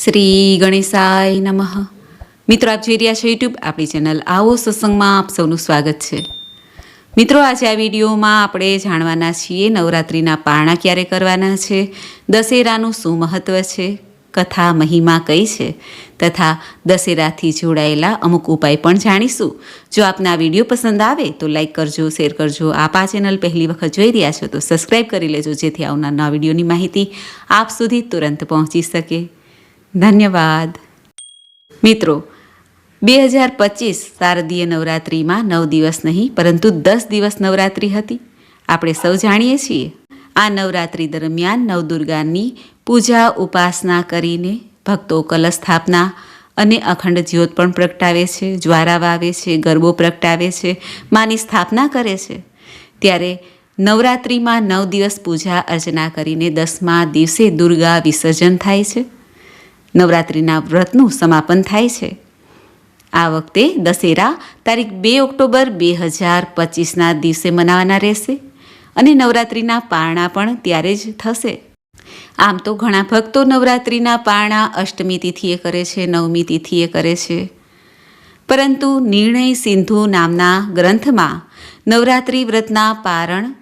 શ્રી ગણેશાય નમઃ. મિત્રો, આપ જોઈ રહ્યા છો યુટ્યુબ આપણી ચેનલ આવો સત્સંગમાં આપ સૌનું સ્વાગત છે. મિત્રો, આજે આ વિડીયોમાં આપણે જાણવાના છીએ નવરાત્રિના પારણા ક્યારે કરવાના છે, દશેરાનું શું મહત્ત્વ છે, કથા, મહિમા કઈ છે, તથા દશેરાથી જોડાયેલા અમુક ઉપાય પણ જાણીશું. જો આપને આ વીડિયો પસંદ આવે તો લાઈક કરજો, શેર કરજો, આપ આ ચેનલ પહેલી વખત જોઈ રહ્યા છો તો સબસ્ક્રાઈબ કરી લેજો, જેથી આવનારના વિડીયોની માહિતી આપ સુધી તુરંત પહોંચી શકે. ધન્યવાદ. મિત્રો, બે હજાર પચીસ શારદીય નવરાત્રિમાં નવ દિવસ નહીં, પરંતુ દસ દિવસ નવરાત્રિ હતી. આપણે સૌ જાણીએ છીએ, આ નવરાત્રિ દરમિયાન નવદુર્ગાની પૂજા ઉપાસના કરીને ભક્તો કલશ સ્થાપના અને અખંડ જ્યોત પણ પ્રગટાવે છે, જ્વારા વાવે છે, ગરબો પ્રગટાવે છે, માની સ્થાપના કરે છે. ત્યારે નવરાત્રિમાં નવ દિવસ પૂજા અર્ચના કરીને દસમા દિવસે દુર્ગા વિસર્જન થાય છે. નવરાત્રિના વ્રતનું સમાપન થાય છે. આ વખતે દશેરા તારીખ બે ઓક્ટોબર બે હજાર પચીસના દિવસે મનાવવાના રહેશે અને નવરાત્રિના પારણા પણ ત્યારે જ થશે. આમ તો ઘણા ભક્તો નવરાત્રિના પારણા અષ્ટમી તિથિએ કરે છે, નવમી તિથિએ કરે છે. પરંતુ નિર્ણય સિંધુ નામના ગ્રંથમાં નવરાત્રિ વ્રતના પારણ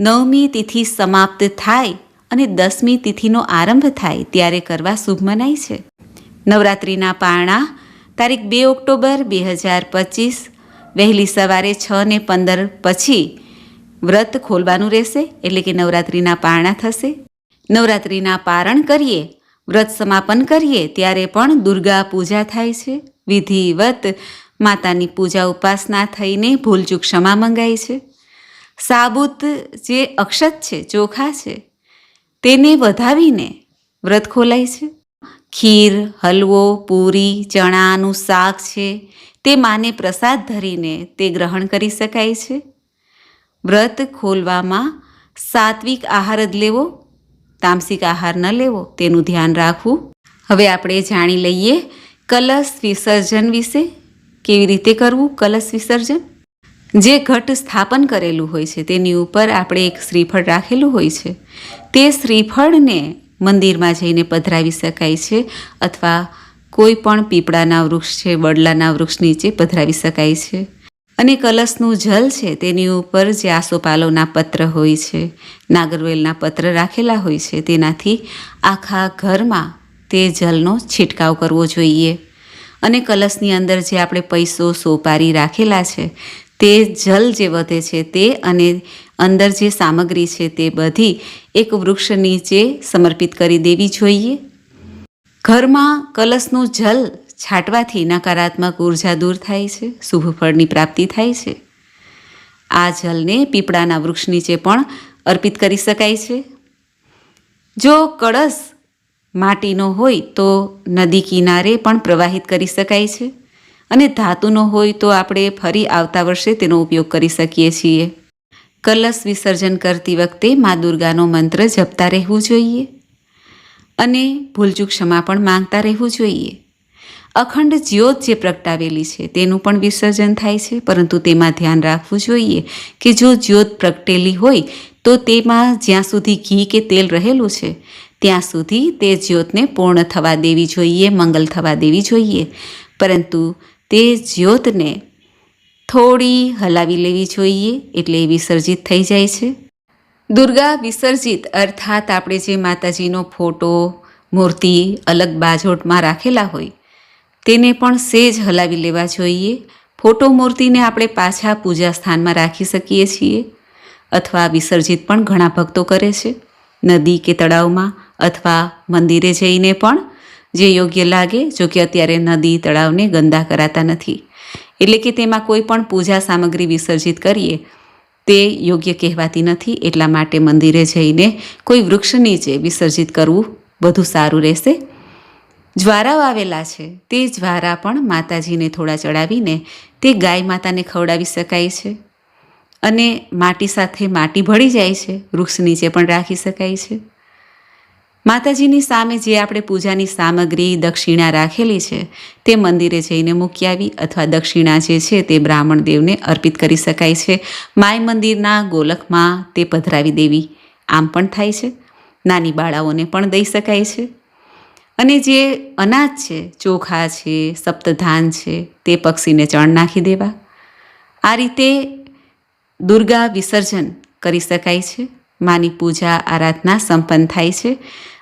નવમી તિથિ સમાપ્ત થાય અને દસમી તિથિનો આરંભ થાય ત્યારે કરવા શુભ મનાય છે. નવરાત્રિના પારણા, તારીખ બે ઓક્ટોબર બે હજાર પચીસ, વહેલી સવારે છ ને પંદર પછી વ્રત ખોલવાનું રહેશે એટલે કે નવરાત્રિના પારણા થશે. નવરાત્રિના પારણ કરીએ, વ્રત સમાપન કરીએ ત્યારે પણ દુર્ગા પૂજા થાય છે. વિધિવત માતાની પૂજા ઉપાસના થઈને ભૂલચૂક ક્ષમા મંગાય છે. સાબુત જે અક્ષત છે, ચોખા છે તેને વધાવીને વ્રત ખોલાય છે. ખીર, હલવો, પૂરી, ચણાનું શાક છે તે માને પ્રસાદ ધરીને તે ગ્રહણ કરી શકાય છે. વ્રત ખોલવામાં સાત્વિક આહાર જ લેવો, તામસિક આહાર ન લેવો તેનું ધ્યાન રાખવું. હવે આપણે જાણી લઈએ કલશ વિસર્જન વિશે. કેવી રીતે કરવું કલશ વિસર્જન? જે ઘટ સ્થાપન કરેલું હોય છે, તેની ઉપર આપણે એક શ્રીફળ રાખેલું હોય છે. તે શ્રીફળને મંદિરમાં જઈને પધરાવી શકાય છે અથવા કોઈ પણ પીપળાના વૃક્ષ છે, વડલાના વૃક્ષ નીચે પધરાવી શકાય છે. અને કલશનું જલ છે, તેની ઉપર જે આસોપાલવના પત્ર હોય છે, નાગરવેલના પત્ર રાખેલા હોય છે, તેનાથી આખા ઘરમાં તે જલનો છંટકાવ કરવો જોઈએ. અને કલશની અંદર જે આપણે પૈસો, સોપારી રાખેલા છે તે જલ જે વધે છે તે અને અંદર જે સામગ્રી છે તે બધી એક વૃક્ષ નીચે સમર્પિત કરી દેવી જોઈએ. ઘરમાં કલશનું જલ છાંટવાથી નકારાત્મક ઊર્જા દૂર થાય છે, શુભ ફળની પ્રાપ્તિ થાય છે. આ જલને પીપળાના વૃક્ષ નીચે પણ અર્પિત કરી શકાય છે. જો કળશ માટીનો હોય તો નદી કિનારે પણ પ્રવાહિત કરી શકાય છે. અને ધાતુનો હોય તો આપણે ફરી આવતા વર્ષે તેનો ઉપયોગ કરી શકીએ છીએ. કલશ વિસર્જન કરતી વખતે મા દુર્ગાનો મંત્ર જપતા રહેવું જોઈએ. અને ભૂલચૂક ક્ષમા પણ માંગતા રહેવું જોઈએ. અખંડ જ્યોત જે પ્રગટાવેલી છે તેનું પણ વિસર્જન થાય છે, પરંતુ તેમાં ધ્યાન રાખવું જોઈએ કે જો જ્યોત પ્રગટેલી હોય તો તેમાં જ્યાં સુધી ઘી કે તેલ રહેલું છે, ત્યાં સુધી તે જ્યોતને પૂર્ણ થવા દેવી જોઈએ, મંગલ થવા દેવી જોઈએ. પરંતુ તે જ્યોતને થોડી હલાવી લેવી જોઈએ એટલે એ વિસર્જિત થઈ જાય છે. દુર્ગા વિસર્જિત અર્થાત આપણે જે માતાજીનો ફોટો, મૂર્તિ અલગ બાજોટમાં રાખેલા હોય, તેને પણ સેજ હલાવી લેવા જોઈએ. ફોટો મૂર્તિને આપણે પાછા પૂજા સ્થાનમાં રાખી શકીએ છીએ અથવા વિસર્જિત પણ ઘણા ભક્તો કરે છે. નદી કે તળાવમાં અથવા મંદિરે જઈને પણ જે યોગ્ય લાગે, જો કે અત્યારે નદી તળાવને ગંદા કરાતા નથી. એટલે કે તેમાં કોઈ પણ પૂજા સામગ્રી વિસર્જિત કરીએ, તે યોગ્ય કહેવાતી નથી. એટલા માટે મંદિરે જઈને કોઈ વૃક્ષ નીચે વિસર્જિત કરવું વધુ સારું રહેશે. જ્વારા વાવેલા છે, તે જ્વારા પણ માતાજીને થોડા ચડાવીને તે ગાય માતાને ખવડાવી શકાય છે. અને માટી સાથે માટી ભળી જાય છે, વૃક્ષ નીચે પણ રાખી શકાય છે. માતાજીની સામે જે આપણે પૂજાની સામગ્રી દક્ષિણા રાખેલી છે, તે મંદિરે જઈને મૂકી આવી અથવા દક્ષિણા જે છે તે બ્રાહ્મણ દેવને અર્પિત કરી શકાય છે. માય મંદિરના ગોલકમાં તે પધરાવી દેવી આમ પણ થાય છે. નાની બાળાઓને પણ દઈ શકાય છે. અને જે અનાજ છે, ચોખા છે, સપ્તધાન છે, તે પક્ષીને ચણ નાખી દેવા. આ રીતે દુર્ગા વિસર્જન કરી શકાય છે. માની પૂજા, આરાધના સંપન્ન થાય છે.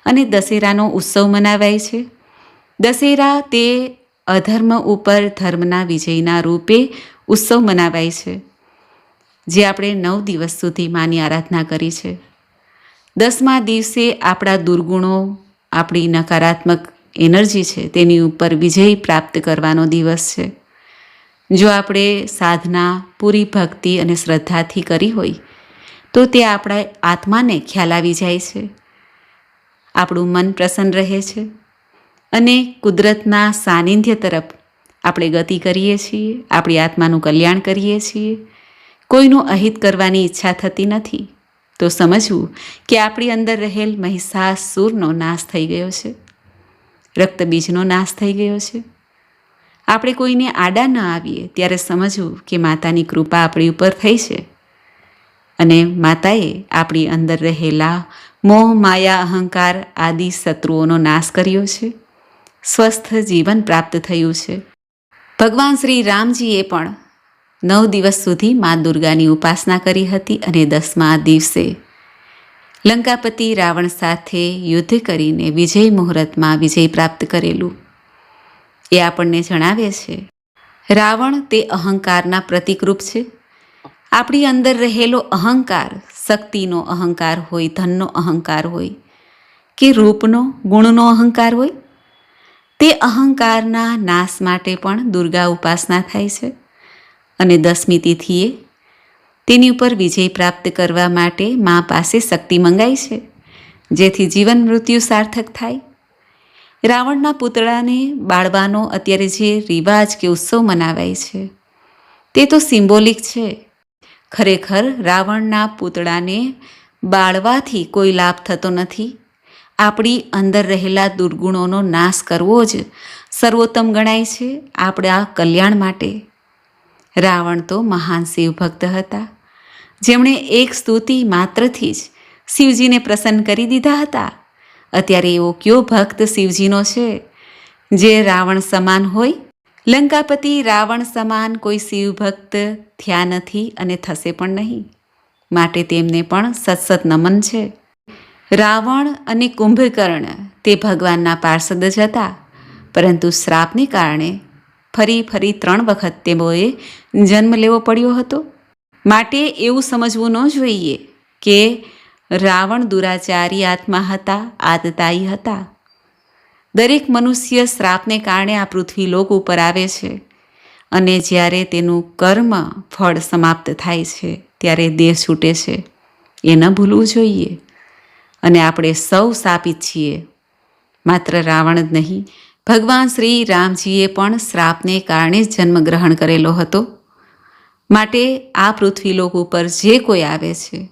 અને દશેરાનો ઉત્સવ મનાવાય છે. દશેરા તે અધર્મ ઉપર ધર્મના વિજયના રૂપે ઉત્સવ મનાવાય છે, જે આપણે નવ દિવસ સુધી માની આરાધના કરી છે. દસમા દિવસે આપણા દુર્ગુણો, આપણી નકારાત્મક એનર્જી છે તેની ઉપર વિજય પ્રાપ્ત કરવાનો દિવસ છે. જો આપણે સાધના, પૂરી ભક્તિ અને શ્રદ્ધાથી કરી હોય, તો તે આપણા આત્માને ખ્યાલ આવી જાય છે. આપણું મન પ્રસન્ન રહે છે અને કુદરતના સાનિધ્ય તરફ આપણે ગતિ કરીએ છીએ, આપણી આત્માનું કલ્યાણ કરીએ છીએ. કોઈનું અહિત કરવાની ઈચ્છા થતી નથી. તો સમજવું કે આપણી અંદર રહેલ મહિષાસુરનો નાશ થઈ ગયો છે. રક્તબીજનો નાશ થઈ ગયો છે. આપણે કોઈને આડા ન આવીએ ત્યારે સમજવું કે માતાની કૃપા આપણી ઉપર થઈ છે. અને માતાએ આપણી અંદર રહેલા મોહ, માયા, અહંકાર આદિ શત્રુઓનો નાશ કર્યો છે. સ્વસ્થ જીવન પ્રાપ્ત થયું છે. ભગવાન શ્રી રામજીએ પણ નવ દિવસ સુધી મા દુર્ગાની ઉપાસના કરી હતી અને દસમા દિવસે લંકાપતિ રાવણ સાથે યુદ્ધ કરીને વિજય મુહૂર્તમાં વિજય પ્રાપ્ત કરેલું. એ આપણને જણાવે છે, રાવણ તે અહંકારના પ્રતિકરૂપ છે. આપણી અંદર રહેલો અહંકાર, શક્તિનો અહંકાર હોય, ધનનો અહંકાર હોય કે રૂપનો, ગુણનો અહંકાર હોય, તે અહંકારના નાશ માટે પણ દુર્ગા ઉપાસના થાય છે અને દસમી તિથિએ તેની ઉપર વિજય પ્રાપ્ત કરવા માટે મા પાસે શક્તિ મંગાઈ છે, જેથી જીવન મૃત્યુ સાર્થક થાય. રાવણના પુતળાને બાળવાનો અત્યારે જે રિવાજ કે ઉત્સવ મનાવાય છે, તે તો સિમ્બોલિક છે. ખરેખર રાવણના પૂતળાને બાળવાથી કોઈ લાભ થતો નથી. આપણી અંદર રહેલા દુર્ગુણોનો નાશ કરવો જ સર્વોત્તમ ગણાય છે આપણા કલ્યાણ માટે. રાવણ તો મહાન શિવભક્ત હતા. જેમણે એક સ્તુતિ માત્રથી જ શિવજીને પ્રસન્ન કરી દીધા હતા. અત્યારે એવો કયો ભક્ત શિવજીનો છે? જે રાવણ સમાન હોય લંકાપતિ રાવણ સમાન કોઈ શિવભક્ત થયા નથી અને થશે પણ નહીં. માટે તેમને પણ સત્સત નમન છે. રાવણ અને કુંભકર્ણ તે ભગવાનના પાર્ષદ જ હતા. પરંતુ શ્રાપને કારણે ફરી ફરી ત્રણ વખત તેઓએ જન્મ લેવો પડ્યો હતો. માટે એવું સમજવું ન જોઈએ કે રાવણ દુરાચારી આત્મા હતા, આદતાઈ હતા. દરેક મનુષ્ય શ્રાપને કારણે આ પૃથ્વી લોક ઉપર આવે છે અને જ્યારે તેનું કર્મ ફળ સમાપ્ત થાય છે, ત્યારે દેહ છૂટે છે. એ ન ભૂલવું જોઈએ. અને આપણે સૌ શાપિત છીએ. માત્ર રાવણ જ નહીં, ભગવાન શ્રી રામજીએ પણ શ્રાપને કારણે જ જન્મ ગ્રહણ કરેલો હતો. માટે આ પૃથ્વીલોક ઉપર જે કોઈ આવે છે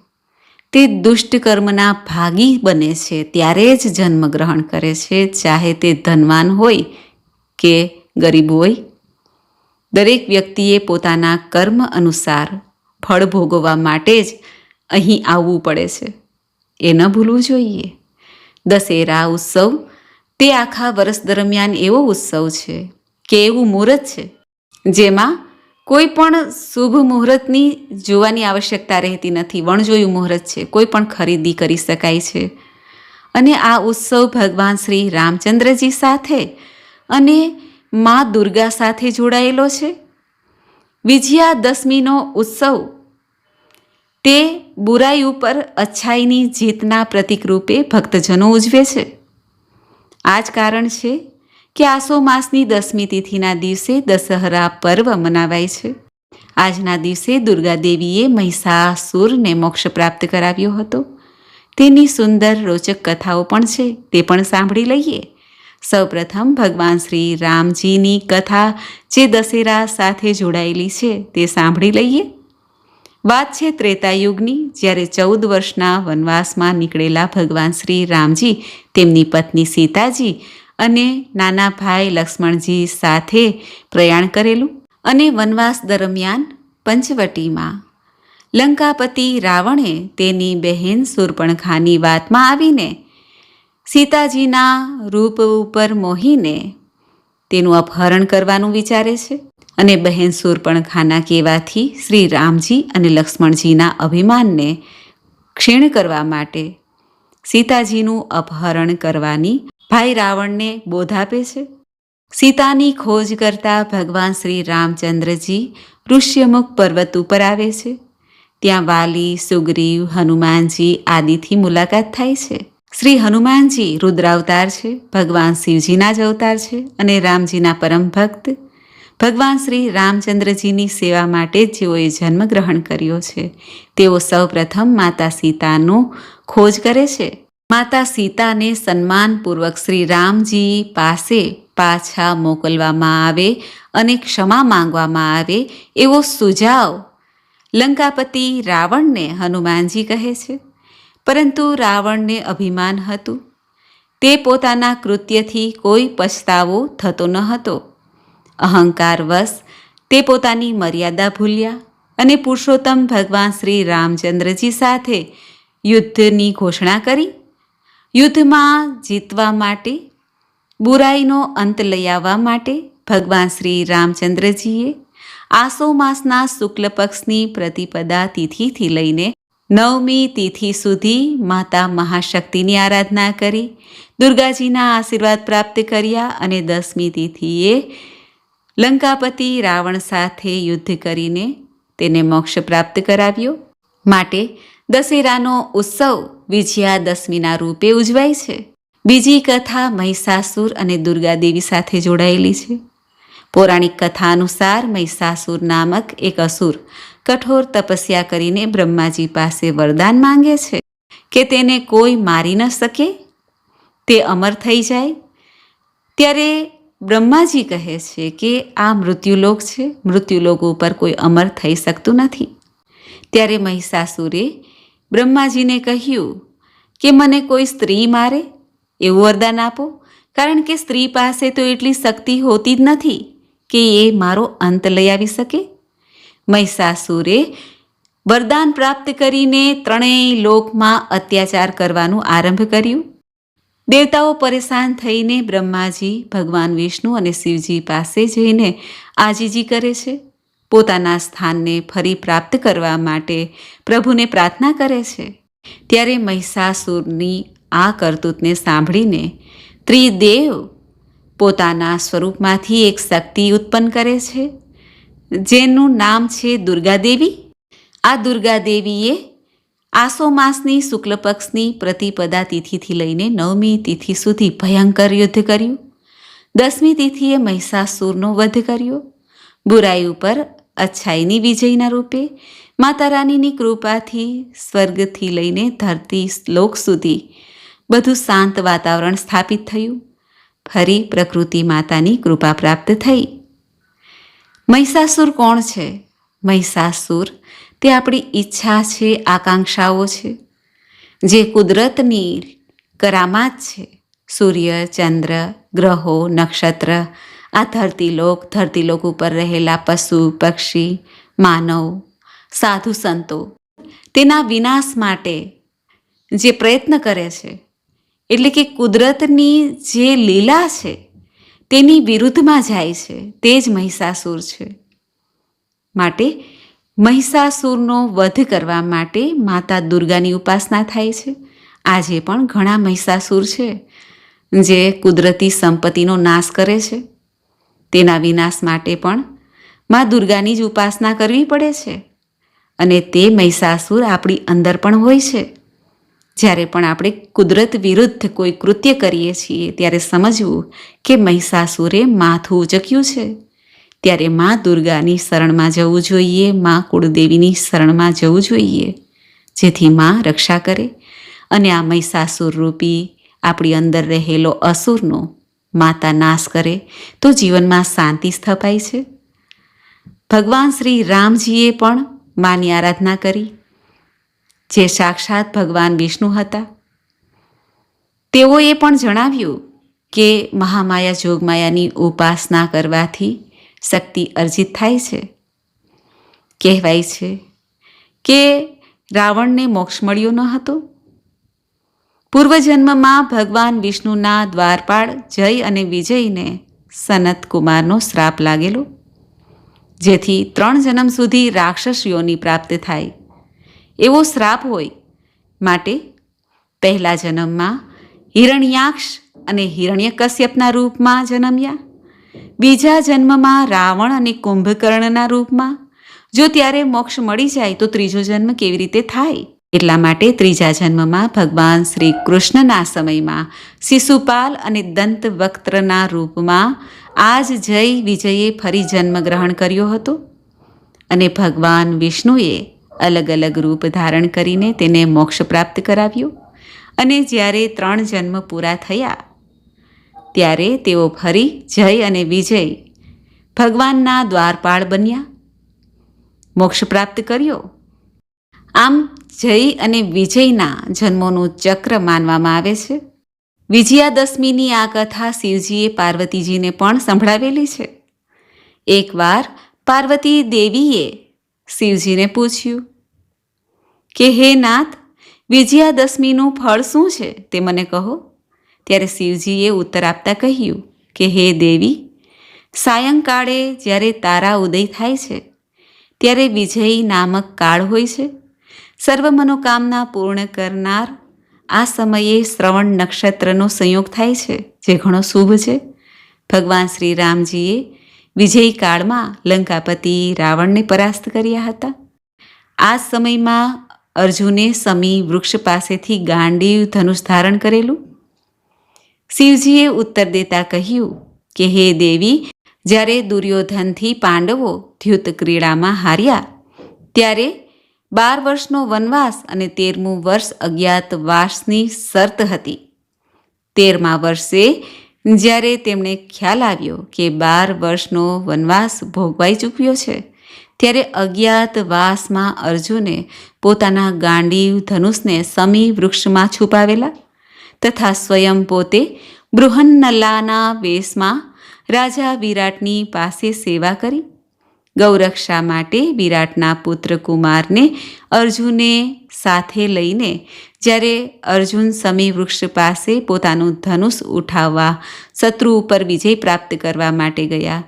તે દુષ્ટ કર્મના ભાગી બને છે, ત્યારે જ જન્મ ગ્રહણ કરે છે, ચાહે તે ધનવાન હોય કે ગરીબ હોય. દરેક વ્યક્તિએ પોતાના કર્મ અનુસાર ફળ ભોગવવા માટે જ અહીં આવવું પડે છે. એ ન ભૂલવું જોઈએ. દશેરા ઉત્સવ તે આખા વર્ષ દરમિયાન એવો ઉત્સવ છે કે એવું મુહૂર્ત છે, જેમાં કોઈ પણ શુભ મુહૂર્તની જોવાની આવશ્યકતા રહેતી નથી. વણજોયું મુહૂર્ત છે. કોઈ પણ ખરીદી કરી શકાય છે. અને આ ઉત્સવ ભગવાન શ્રી રામચંદ્રજી સાથે અને મા દુર્ગા સાથે જોડાયેલો છે. વિજયા દશમીનો ઉત્સવ તે બુરાઈ ઉપર અચ્છાઈની જીતના પ્રતિકરૂપે ભક્તજનો ઉજવે છે. આ જ કારણ છે કે આસો માસની દસમી તિથિના દિવસે દશહરા પર્વ મનાવાય છે. આજના દિવસે દુર્ગા દેવીએ મહિષાસુરને મોક્ષ પ્રાપ્ત કરાવ્યો હતો. તેની સુંદર રોચક કથાઓ પણ છે, તે પણ સાંભળી લઈએ. સૌપ્રથમ ભગવાન શ્રી રામજીની કથા જે દશેરા સાથે જોડાયેલી છે, તે સાંભળી લઈએ. વાત છે ત્રેતાયુગની, જ્યારે ચૌદ વર્ષના વનવાસમાં નીકળેલા ભગવાન શ્રી રામજી, તેમની પત્ની સીતાજી અને નાના ભાઈ લક્ષ્મણજી સાથે પ્રયાણ કરેલું અને વનવાસ દરમિયાન પંચવટીમાં લંકાપતિ રાવણે તેની બહેન સુરપણખાની વાતમાં આવીને સીતાજીના રૂપ ઉપર મોહીને તેનું અપહરણ કરવાનું વિચારે છે અને બહેન સુરપણખાના કહેવાથી શ્રી રામજી અને લક્ષ્મણજીના અભિમાનને ક્ષીણ કરવા માટે સીતાજીનું અપહરણ કરવાની ભાઈ રાવણને બોધ આપે છે. સીતાની ખોજ કરતા ભગવાન શ્રી રામચંદ્રજી ઋષ્યમુખ પર્વત ઉપર આવે છે. ત્યાં વાલી, સુગ્રીવ, હનુમાનજી આદિથી મુલાકાત થાય છે. શ્રી હનુમાનજી રુદ્રાવતાર છે, ભગવાન શિવજીના જ અવતાર છે અને રામજીના પરમ ભક્ત. ભગવાન શ્રી રામચંદ્રજીની સેવા માટે જેઓએ જન્મ ગ્રહણ કર્યો છે, તેઓ સૌપ્રથમ માતા સીતાનું ખોજ કરે છે. માતા સીતાને સન્માનપૂર્વક શ્રી રામજી પાસે પાછા મોકલવામાં આવે અને ક્ષમા માંગવામાં આવે એવો સુઝાવ લંકાપતિ રાવણને હનુમાનજી કહે છે. પરંતુ રાવણને અભિમાન હતું. તે પોતાના કૃત્યથી કોઈ પછતાવો થતો ન હતો. અહંકારવશ તે પોતાની મર્યાદા ભૂલ્યા અને પુરુષોત્તમ ભગવાન શ્રી રામચંદ્રજી સાથે યુદ્ધની ઘોષણા કરી યુદ્ધમાં જીતવા માટે, બુરાઈનો અંત લઈ આવવા માટે ભગવાન શ્રી રામચંદ્રજીએ આસો માસના શુક્લ પક્ષની પ્રતિપદા તિથિથી લઈને નવમી તિથિ સુધી માતા મહાશક્તિની આરાધના કરી, દુર્ગાજીના આશીર્વાદ પ્રાપ્ત કર્યા અને દસમી તિથિએ લંકાપતિ રાવણ સાથે યુદ્ધ કરીને તેને મોક્ષ પ્રાપ્ત કરાવ્યો. માટે દશેરાનો ઉત્સવ વિજયાદશમીના રૂપે ઉજવાય છે. બીજી કથા મહિષાસુર અને દુર્ગાદેવી સાથે જોડાયેલી છે. પૌરાણિક કથા અનુસાર મહિષાસુર નામક એક અસુર કઠોર તપસ્યા કરીને બ્રહ્માજી પાસે વરદાન માંગે છે કે તેને કોઈ મારી ન શકે. તે અમર થઈ જાય. ત્યારે બ્રહ્માજી કહે છે કે આ મૃત્યુલોક છે. મૃત્યુલોક ઉપર કોઈ અમર થઈ શકતું નથી. ત્યારે મહિષાસુરે બ્રહ્માજીને કહ્યું કે મને કોઈ સ્ત્રી મારે? એવું વરદાન આપો. કારણ કે સ્ત્રી પાસે તો એટલી શક્તિ હોતી જ નથી કે એ મારો અંત લઈ આવી શકે. મહિષાસુરે વરદાન પ્રાપ્ત કરીને ત્રણેય લોકમાં અત્યાચાર કરવાનું આરંભ કર્યું. દેવતાઓ પરેશાન થઈને બ્રહ્માજી, ભગવાન વિષ્ણુ અને શિવજી પાસે જઈને આજીજી કરે છે. પોતાના સ્થાનને ફરી પ્રાપ્ત કરવા માટે પ્રભુને પ્રાર્થના કરે છે. ત્યારે મહિષાસુરની આ કરતૂતને સાંભળીને ત્રિદેવ પોતાના સ્વરૂપમાંથી એક શક્તિ ઉત્પન્ન કરે છે, જેનું નામ છે દુર્ગાદેવી. આ દુર્ગાદેવીએ આસો માસની શુક્લ પક્ષની પ્રતિપદા તિથિથી લઈને નવમી તિથિ સુધી ભયંકર યુદ્ધ કર્યું. દસમી તિથિએ મહિષાસુરનો વધ કર્યો. બુરાઈ ઉપર અચ્છાઈની વિજયના રૂપે માતા રાનીની કૃપાથી, સ્વર્ગથી લઈને ધરતી શ્લોક સુધી બધું શાંત વાતાવરણ સ્થાપિત થયું. ફરી પ્રકૃતિ માતાની કૃપા પ્રાપ્ત થઈ. મહિષાસુર કોણ છે? મહિષાસુર તે આપણી ઈચ્છા છે, આકાંક્ષાઓ છે. જે કુદરતની કરામાત છે. સૂર્ય, ચંદ્ર, ગ્રહો, નક્ષત્ર આ ધરતીલોક ધરતીલોક ઉપર રહેલા પશુ, પક્ષી, માનવ, સાધુ સંતો તેના વિનાશ માટે જે પ્રયત્ન કરે છે, એટલે કે કુદરતની જે લીલા છે, તેની વિરુદ્ધમાં જાય છે, તે જ મહિષાસુર છે. માટે મહિષાસુરનો વધ કરવા માટે માતા દુર્ગાની ઉપાસના થાય છે. આજે પણ ઘણા મહિષાસુર છે, જે કુદરતી સંપત્તિનો નાશ કરે છે. તેના વિનાશ માટે પણ મા દુર્ગાની જ ઉપાસના કરવી પડે છે. અને તે મહિષાસુર આપણી અંદર પણ હોય છે. જ્યારે પણ આપણે કુદરત વિરુદ્ધ કોઈ કૃત્ય કરીએ છીએ, ત્યારે સમજવું કે મહિષાસુરે માથું ઉચક્યું છે. ત્યારે મા દુર્ગાની શરણમાં જવું જોઈએ, મા કુળદેવીની શરણમાં જવું જોઈએ. જેથી મા રક્ષા કરે અને આ મહિષાસુર રૂપી આપણી અંદર રહેલો અસુરનો માતા નાશ કરે, તો જીવનમાં શાંતિ સ્થપાય છે. ભગવાન શ્રી રામજીએ પણ માની આરાધના કરી, જે સાક્ષાત ભગવાન વિષ્ણુ હતા. તેઓએ પણ જણાવ્યું કે મહામાયા જોગમાયાની ઉપાસના કરવાથી શક્તિ અર્જિત થાય છે. કહેવાય છે કે રાવણને મોક્ષ મળ્યો ન હતો પૂર્વજન્મમાં ભગવાન વિષ્ણુના દ્વારપાળ જય અને વિજયને સનત કુમારનો શ્રાપ લાગેલો, જેથી ત્રણ જન્મ સુધી રાક્ષસ યોની પ્રાપ્ત થાય. એવો શ્રાપ હોય માટે પહેલા જન્મમાં હિરણ્યાક્ષ અને હિરણ્યકશ્યપના રૂપમાં જન્મ્યા. બીજા જન્મમાં રાવણ અને કુંભકર્ણના રૂપમાં. જો ત્યારે મોક્ષ મળી જાય તો ત્રીજો જન્મ કેવી રીતે થાય? એટલા માટે ત્રીજા જન્મમાં ભગવાન શ્રી કૃષ્ણના સમયમાં શિશુપાલ અને દંતવક્ત્રના રૂપમાં આજ જય વિજયે ફરી જન્મ ગ્રહણ કર્યો હતો અને ભગવાન વિષ્ણુએ અલગ અલગ રૂપ ધારણ કરીને તેને મોક્ષ પ્રાપ્ત કરાવ્યો. અને જ્યારે ત્રણ જન્મ પૂરા થયા, ત્યારે તેઓ ફરી જય અને વિજય ભગવાનના દ્વારપાળ બન્યા. મોક્ષ પ્રાપ્ત કર્યો આમ જય અને વિજયના જન્મોનું ચક્ર માનવામાં આવે છે. વિજયાદશમીની આ કથા શિવજીએ પાર્વતીજીને પણ સંભળાવેલી છે. એકવાર પાર્વતી દેવીએ શિવજીને પૂછ્યું, કે હે નાથ, વિજયાદશમીનું ફળ શું છે? તે મને કહો. ત્યારે શિવજીએ ઉત્તર આપતા કહ્યું, કે હે દેવી, સાયંકાળે જ્યારે તારા ઉદય થાય છે, ત્યારે વિજય નામક કાળ હોય છે. સર્વ મનોકામના પૂર્ણ કરનાર આ સમયે શ્રવણ નક્ષત્રનો સંયોગ થાય છે, જે ઘણો શુભ છે. ભગવાન શ્રી રામજીએ વિજય કાળમાં લંકાપતિ રાવણને પરાસ્ત કર્યા હતા. આ સમયમાં અર્જુને સમી વૃક્ષ પાસેથી ગાંડીવ ધનુષ ધારણ કરેલું. શિવજીએ ઉત્તર દેતા કહ્યું કે, હે દેવી, જ્યારે દુર્યોધનથી પાંડવો ધ્યુત ક્રીડામાં હાર્યા, ત્યારે બાર વર્ષનો વનવાસ અને તેરમું વર્ષ અજ્ઞાતવાસની શરત હતી. તેરમા વર્ષે જ્યારે તેમણે ખ્યાલ આવ્યો કે બાર વર્ષનો વનવાસ ભોગવાઈ ચૂક્યો છે, ત્યારે અજ્ઞાતવાસમાં અર્જુને પોતાના ગાંડીવ ધનુષને સમી વૃક્ષમાં છુપાવેલા તથા સ્વયં પોતે બૃહન્નલ્લાના વેશમાં રાજા વિરાટની પાસે સેવા કરી ગૌરક્ષા માટે વિરાટના પુત્ર કુમારને અર્જુને સાથે લઈને જ્યારે અર્જુન સમી વૃક્ષ પાસે પોતાનું ધનુષ ઉઠાવવા શત્રુ ઉપર વિજય પ્રાપ્ત કરવા માટે ગયા.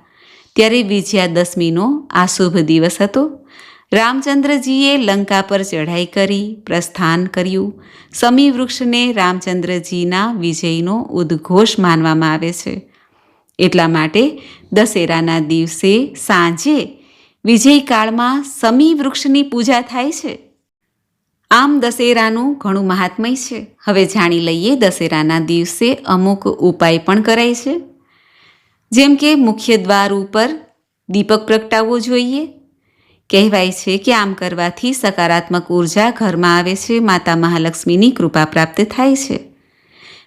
ત્યારે વિજયાદશમીનો આ શુભ દિવસ હતો. રામચંદ્રજીએ લંકા પર ચઢાઈ કરી, પ્રસ્થાન કર્યું. સમી વૃક્ષને રામચંદ્રજીના વિજયનો ઉદ્ઘોષ માનવામાં આવે છે. એટલા માટે દશેરાના દિવસે સાંજે વિજયકાળમાં સમી વૃક્ષની પૂજા થાય છે. આમ દશેરાનું ઘણું મહાત્મય છે. હવે જાણી લઈએ દશેરાના દિવસે અમુક ઉપાય પણ કરાય છે. જેમ કે મુખ્ય દ્વાર ઉપર દીપક પ્રગટાવવો જોઈએ. કહેવાય છે કે આમ કરવાથી સકારાત્મક ઊર્જા ઘરમાં આવે છે, માતા મહાલક્ષ્મીની કૃપા પ્રાપ્ત થાય છે.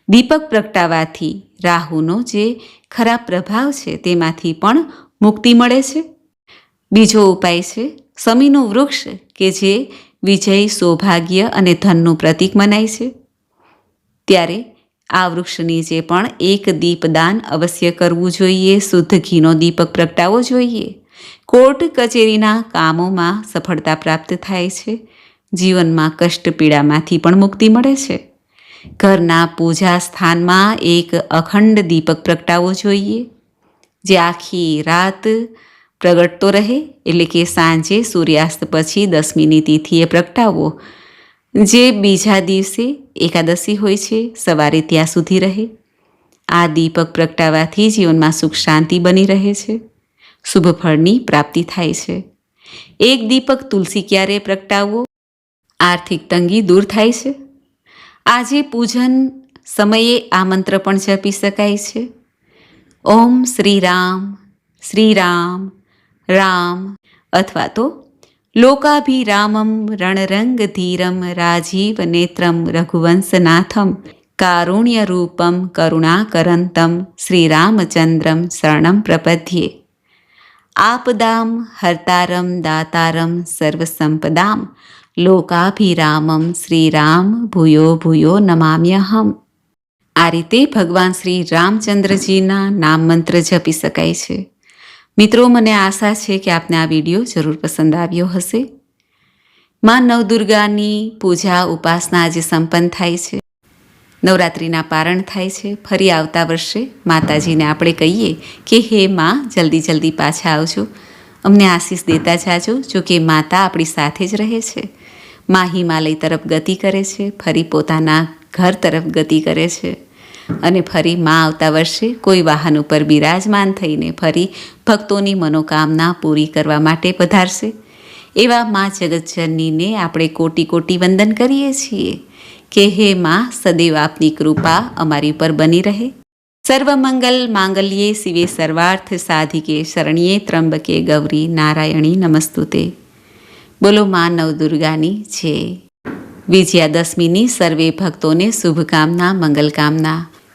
દીપક પ્રગટાવાથી રાહુનો જે ખરાબ પ્રભાવ છે, તેમાંથી પણ મુક્તિ મળે છે. બીજો ઉપાય છે, સમીનું વૃક્ષ કે જે વિજય, સૌભાગ્ય અને ધનનું પ્રતીક મનાય છે. ત્યારે આ વૃક્ષની જે પણ એક દીપદાન અવશ્ય કરવું જોઈએ, શુદ્ધ ઘીનો દીપક પ્રગટાવવો જોઈએ. કોર્ટ કચેરીના કામોમાં સફળતા પ્રાપ્ત થાય છે. જીવનમાં કષ્ટ પીડામાંથી પણ મુક્તિ મળે છે. ઘરના પૂજા સ્થાનમાં એક અખંડ દીપક પ્રગટાવવો જોઈએ. જે આખી રાત પ્રગટતો રહે એટલે કે સાંજે સૂર્યાસ્ત પછી દસમીની તિથિએ પ્રગટાવવો જે બીજા દિવસે એકાદશી હોય છે, સવારે ત્યાં સુધી રહે. આ દીપક પ્રગટાવવાથી જીવનમાં સુખ શાંતિ બની રહે છે. શુભ ફળની પ્રાપ્તિ થાય છે. એક દીપક તુલસી ક્યારે પ્રગટાવવો? આર્થિક તંગી દૂર થાય છે. આજે પૂજન સમયે આ મંત્ર પણ જપી શકાય છે. ઓમ શ્રી રામ શ્રી રામ રામ. અથવા તો, લોકાભિરામમ રણરંગ ધીરમ રાજીવ નેત્રમ રઘુવંશનાથમ કારુણ્યરૂપમ કરુણાકરંતમ શ્રીરામચંદ્રમ શરણમ પ્રપદ્યે. આપદામ, હર્તારમ, દાતારમ, સર્વસંપદામ, લોકાભિરામમ શ્રીરામ ભૂયો ભૂયો નમામ્યહમ. આ રીતે ભગવાન શ્રી રામચંદ્રજીના નામ મંત્ર જપી શકાય છે. મિત્રો, મને આશા છે કે આપને આ વીડિયો જરૂર પસંદ આવ્યો હશે. માં નવદુર્ગાની પૂજા ઉપાસના આજે સંપન્ન થાય છે. નવરાત્રિના પારણ થાય છે. ફરી આવતા વર્ષે માતાજીને આપણે કહીએ કે, હે માં, જલ્દી જલ્દી પાછા આવજો. અમને આશીષ દેતા જાજો, જો કે માતા આપણી સાથે જ રહે છે. માં હિમાલય તરફ ગતિ કરે છે. ફરી પોતાના ઘર તરફ ગતિ કરે છે. અને ફરી મા આવતા વર્ષે કોઈ વાહન ઉપર બિરાજમાન થઈને ફરી ભક્તોની મનોકામના પૂરી કરવા માટે પધારશે. એવા મા જગતજનનીને આપણે કોટી કોટી વંદન કરીએ છીએ કે હે મા સદૈવ આપની કૃપા અમારી ઉપર બની રહે. સર્વમંગલ માંગલ્યે શિવે સર્વાર્થ સાધિકે શરણ્યે ત્રંબકે ગૌરી નારાયણી નમસ્તુતે. બોલો મા નવદુર્ગાની છે વિજયાદશમીની સર્વે ભક્તોને શુભકામના, મંગલકામના.